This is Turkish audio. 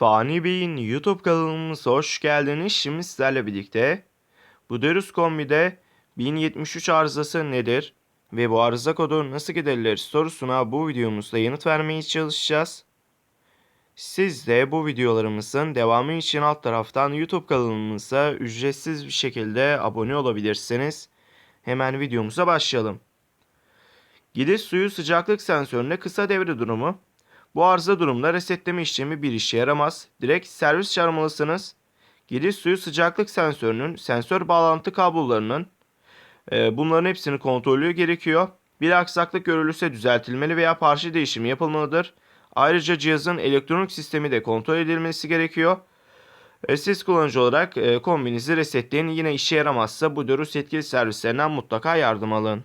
Fani Bey'in YouTube kanalımıza hoş geldiniz. Şimdi sizlerle birlikte bu Derus kombide 1073 arızası nedir ve bu arıza kodu nasıl giderilir sorusuna bu videomuzda yanıt vermeye çalışacağız. Siz de bu videolarımızın devamı için alt taraftan YouTube kanalımıza ücretsiz bir şekilde abone olabilirsiniz. Hemen videomuza başlayalım. Gidiş suyu sıcaklık sensöründe kısa devre durumu bu arıza durumda resetleme işlemi bir işe yaramaz. Direkt servis çağırmalısınız. Gidiş suyu sıcaklık sensörünün sensör bağlantı kablolarının e, bunların hepsini kontrolü gerekiyor. Bir aksaklık görülürse düzeltilmeli veya parça değişimi yapılmalıdır. Ayrıca cihazın elektronik sistemi de kontrol edilmesi gerekiyor. E, siz kullanıcı olarak e, kombinizi resetleyin. Yine işe yaramazsa bu Dörüs yetkili servislerinden mutlaka yardım alın.